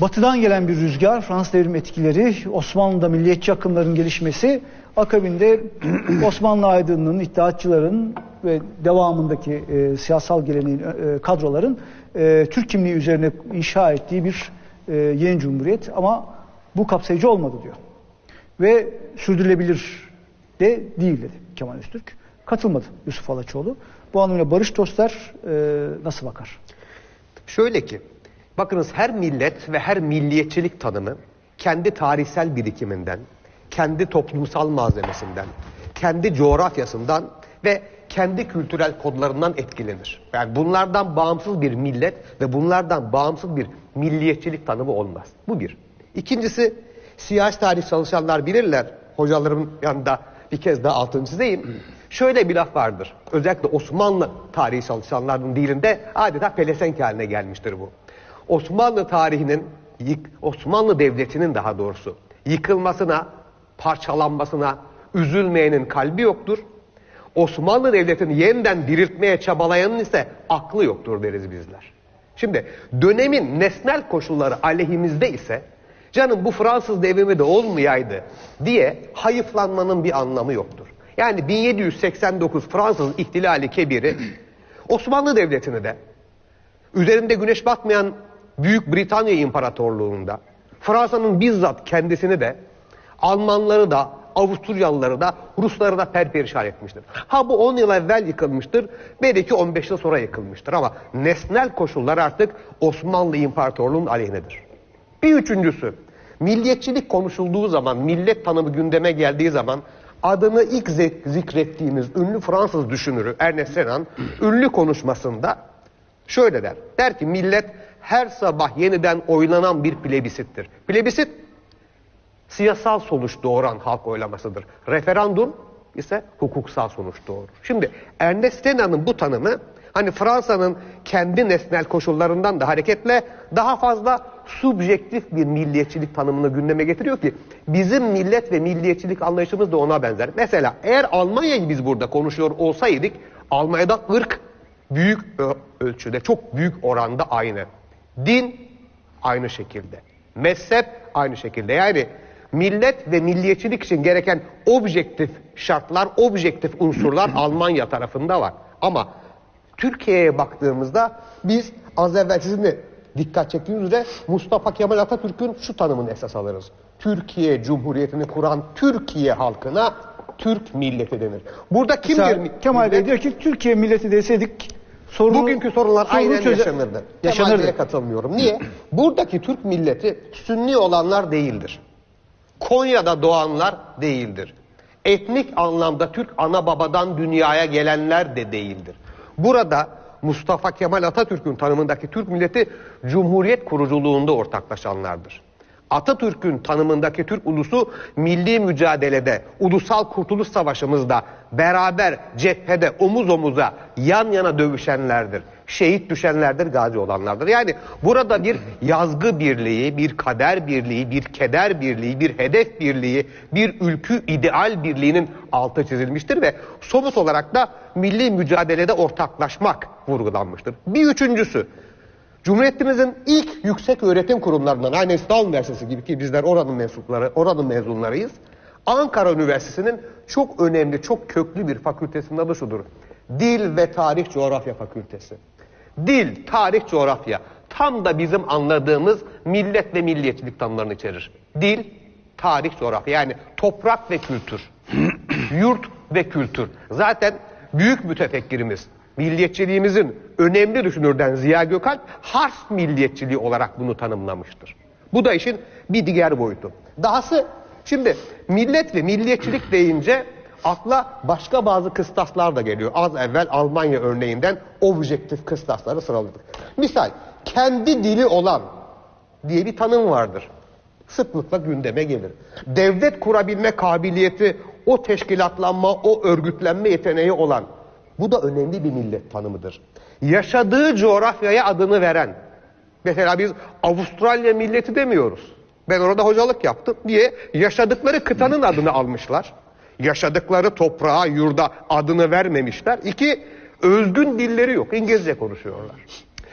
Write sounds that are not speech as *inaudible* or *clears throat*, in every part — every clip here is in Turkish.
batıdan gelen bir rüzgar, Fransız devrim etkileri, Osmanlı'da milliyetçi akımların gelişmesi, akabinde *clears throat* Osmanlı aydınlığının, iddiatçıların ve devamındaki e, siyasal geleneğin, e, kadroların e, Türk kimliği üzerine inşa ettiği bir e, yeni cumhuriyet ama bu kapsayıcı olmadı diyor. Ve sürdürülebilir de değil dedi Kemal Öztürk. Katılmadı Yusuf Alaçoğlu. Bu anlamda Barış Dostlar e, nasıl bakar? Şöyle ki, bakınız her millet ve her milliyetçilik tanımı kendi tarihsel birikiminden, kendi toplumsal malzemesinden, kendi coğrafyasından ve kendi kültürel kodlarından etkilenir. Yani bunlardan bağımsız bir millet ve bunlardan bağımsız bir milliyetçilik tanımı olmaz. Bu bir. İkincisi, siyasi tarih çalışanlar bilirler, hocalarımın yanında bir kez daha altını çizeyim. Şöyle bir laf vardır. Özellikle Osmanlı tarihi çalışanların dilinde adeta pelesenk haline gelmiştir bu. Osmanlı tarihinin, Osmanlı devletinin daha doğrusu yıkılmasına, parçalanmasına üzülmeyenin kalbi yoktur. Osmanlı devletini yeniden diriltmeye çabalayanın ise aklı yoktur deriz bizler. Şimdi dönemin nesnel koşulları aleyhimizde ise canım bu Fransız devrimi de olmayaydı diye hayıflanmanın bir anlamı yoktur. Yani 1789 Fransız ihtilali kebiri Osmanlı Devleti'ni de üzerinde güneş batmayan Büyük Britanya İmparatorluğu'nda Fransa'nın bizzat kendisini de Almanları da Avusturyalıları da Rusları da perperişan etmiştir. Ha bu 10 yıl evvel yıkılmıştır. Belki 15 yıl sonra yıkılmıştır ama nesnel koşullar artık Osmanlı İmparatorluğu'nun aleyhinedir. Bir üçüncüsü, milliyetçilik konuşulduğu zaman, millet tanımı gündeme geldiği zaman adını ilk zik- zikrettiğimiz ünlü Fransız düşünürü Ernest Renan ünlü konuşmasında şöyle der. Der ki millet her sabah yeniden oylanan bir plebisittir. Plebisit siyasal sonuç doğuran halk oylamasıdır. Referandum ise hukuksal sonuç doğurur. Şimdi Ernest Renan'ın bu tanımı hani Fransa'nın kendi nesnel koşullarından da hareketle daha fazla subjektif bir milliyetçilik tanımını gündeme getiriyor ki bizim millet ve milliyetçilik anlayışımız da ona benzer. Mesela eğer Almanya'yı biz burada konuşuyor olsaydık Almanya'da ırk büyük ölçüde çok büyük oranda aynı. Din aynı şekilde. Mezhep aynı şekilde. Yani millet ve milliyetçilik için gereken objektif şartlar, objektif unsurlar *clears throat* Almanya tarafında var. Ama Türkiye'ye baktığımızda biz az evvel sizin de dikkat çektiğiniz üzere Mustafa Kemal Atatürk'ün şu tanımını esas alırız. Türkiye Cumhuriyeti'ni kuran Türkiye halkına Türk milleti denir. Burada kimdir? Mesela Kemal Bey millet? diyor ki Türkiye milleti deseydik sorunu, Bugünkü sorunlar sorunu aynen çöze- yaşanırdı. Yaşanırdı. Bey'e katılmıyorum. Niye? Buradaki Türk milleti Sünni olanlar değildir. Konya'da doğanlar değildir. Etnik anlamda Türk ana babadan dünyaya gelenler de değildir. Burada Mustafa Kemal Atatürk'ün tanımındaki Türk milleti Cumhuriyet kuruculuğunda ortaklaşanlardır. Atatürk'ün tanımındaki Türk ulusu milli mücadelede, ulusal kurtuluş savaşımızda beraber cephede omuz omuza yan yana dövüşenlerdir. Şehit düşenlerdir, gazi olanlardır. Yani burada bir yazgı birliği, bir kader birliği, bir keder birliği, bir hedef birliği, bir ülkü ideal birliğinin altı çizilmiştir ve somut olarak da milli mücadelede ortaklaşmak vurgulanmıştır. Bir üçüncüsü, Cumhuriyetimizin ilk yüksek öğretim kurumlarından, aynı İstanbul Üniversitesi gibi ki bizler oranın mensupları, oranın mezunlarıyız. Ankara Üniversitesi'nin çok önemli, çok köklü bir fakültesinin adı şudur. Dil ve Tarih Coğrafya Fakültesi. Dil, tarih, coğrafya tam da bizim anladığımız millet ve milliyetçilik tanımlarını içerir. Dil, tarih, coğrafya yani toprak ve kültür. *clears throat* Yurt ve kültür. Zaten büyük mütefekkirimiz, milliyetçiliğimizin önemli düşünürden Ziya Gökalp harf milliyetçiliği olarak bunu tanımlamıştır. Bu da işin bir diğer boyutu. Dahası şimdi millet ve milliyetçilik deyince akla başka bazı kıstaslar da geliyor. Az evvel Almanya örneğinden objektif kıstasları sıraladık. Misal kendi dili olan diye bir tanım vardır. Sıklıkla gündeme gelir. Devlet kurabilme kabiliyeti, o teşkilatlanma, o örgütlenme yeteneği olan bu da önemli bir millet tanımıdır. Yaşadığı coğrafyaya adını veren. Mesela biz Avustralya milleti demiyoruz. Ben orada hocalık yaptım diye yaşadıkları kıtanın adını almışlar. Yaşadıkları toprağa, yurda adını vermemişler. İki, özgün dilleri yok. İngilizce konuşuyorlar.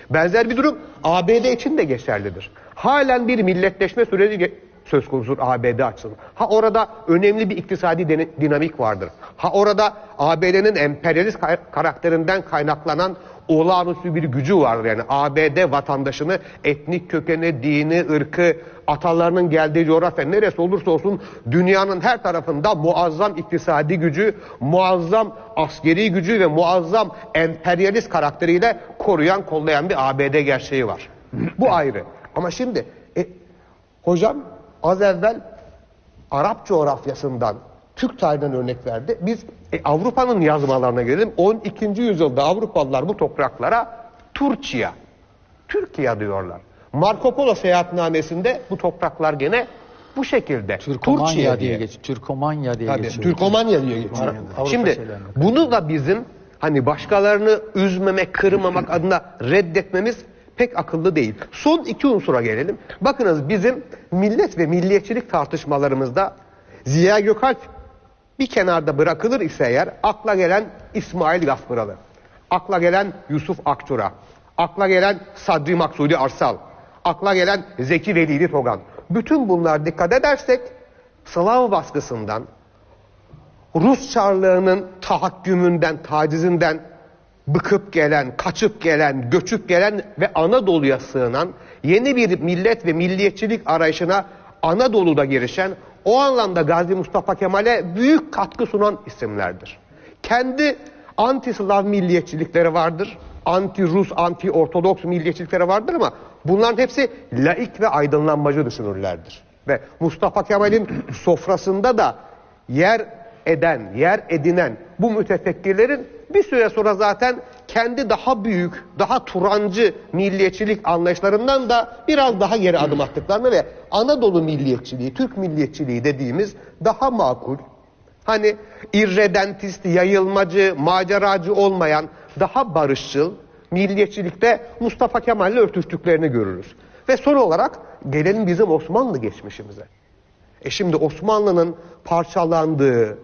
Benzer bir durum ABD için de geçerlidir. Halen bir milletleşme süreci söz konusu ABD açısından. Ha orada önemli bir iktisadi dinamik vardır. Ha orada ABD'nin emperyalist karakterinden kaynaklanan olağanüstü bir gücü vardır. Yani ABD vatandaşını etnik kökeni, dini, ırkı, atalarının geldiği coğrafya neresi olursa olsun dünyanın her tarafında muazzam iktisadi gücü, muazzam askeri gücü ve muazzam emperyalist karakteriyle koruyan, kollayan bir ABD gerçeği var. Bu ayrı. Ama şimdi e, hocam az evvel Arap coğrafyasından Türk tarihinden örnek verdi. Biz e, Avrupa'nın yazmalarına gelelim. 12. yüzyılda Avrupalılar bu topraklara Turkiye, Türkiye diyorlar. Marco Polo seyahatnamesinde bu topraklar gene bu şekilde. Türkomanya Türkiye diye geçiyor. Türkomanya diye Tabii, geçiyor. Türkomanya diye geçiyor. Şimdi bunu da bizim hani başkalarını üzmemek, kırmamak adına reddetmemiz pek akıllı değil. Son iki unsura gelelim. Bakınız bizim millet ve milliyetçilik tartışmalarımızda Ziya Gökalp bir kenarda bırakılır ise eğer akla gelen İsmail Gaspıralı, akla gelen Yusuf Akçura, akla gelen Sadri Maksudi Arsal, akla gelen Zeki Velili Togan. Bütün bunlar dikkat edersek Slav baskısından, Rus Çarlığının tahakkümünden, tacizinden bıkıp gelen, kaçıp gelen, göçüp gelen ve Anadolu'ya sığınan yeni bir millet ve milliyetçilik arayışına Anadolu'da girişen o anlamda Gazi Mustafa Kemal'e büyük katkı sunan isimlerdir. Kendi anti-Slav milliyetçilikleri vardır. Anti-Rus, anti-Ortodoks milliyetçilikleri vardır ama bunların hepsi laik ve aydınlanmacı düşünürlerdir. Ve Mustafa Kemal'in sofrasında da yer eden, yer edinen bu mütefekkirlerin bir süre sonra zaten kendi daha büyük, daha turancı milliyetçilik anlayışlarından da biraz daha geri adım attıklarını ve Anadolu milliyetçiliği, Türk milliyetçiliği dediğimiz daha makul, hani irredentist, yayılmacı, maceracı olmayan, daha barışçıl milliyetçilikte Mustafa Kemal'le örtüştüklerini görürüz. Ve son olarak gelelim bizim Osmanlı geçmişimize. E şimdi Osmanlı'nın parçalandığı,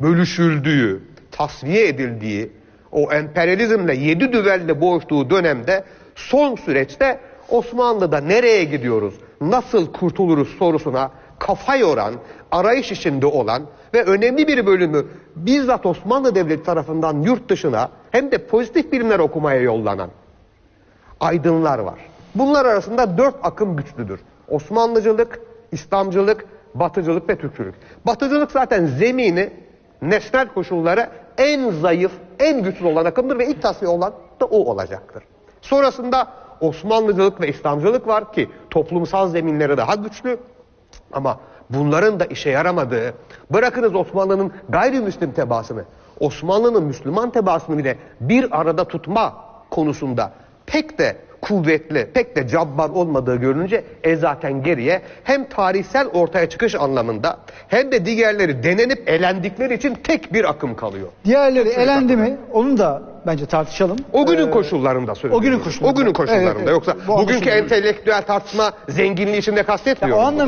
bölüşüldüğü, tasfiye edildiği, o emperyalizmle yedi düvelle boğuştuğu dönemde son süreçte Osmanlı'da nereye gidiyoruz, nasıl kurtuluruz sorusuna kafa yoran, arayış içinde olan ve önemli bir bölümü bizzat Osmanlı Devleti tarafından yurt dışına hem de pozitif bilimler okumaya yollanan aydınlar var. Bunlar arasında dört akım güçlüdür. Osmanlıcılık, İslamcılık, Batıcılık ve Türkçülük. Batıcılık zaten zemini, nesnel koşulları en zayıf, en güçlü olan akımdır ve ilk tasfiye olan da o olacaktır. Sonrasında Osmanlıcılık ve İslamcılık var ki toplumsal zeminleri daha güçlü ama bunların da işe yaramadığı, bırakınız Osmanlı'nın gayrimüslim tebaasını, Osmanlı'nın Müslüman tebaasını bile bir arada tutma konusunda pek de kuvvetli, pek de cabbar olmadığı görününce e zaten geriye hem tarihsel ortaya çıkış anlamında hem de diğerleri denenip elendikleri için tek bir akım kalıyor. Diğerleri elendi mi? Onu da bence tartışalım. O günün Ee, koşullarında söylüyorum. o günün koşullarında. O günün koşullarında. Evet, evet. Yoksa Bu bugünkü entelektüel tartışma zenginliği içinde kastetmiyorum. O bunu. anlamda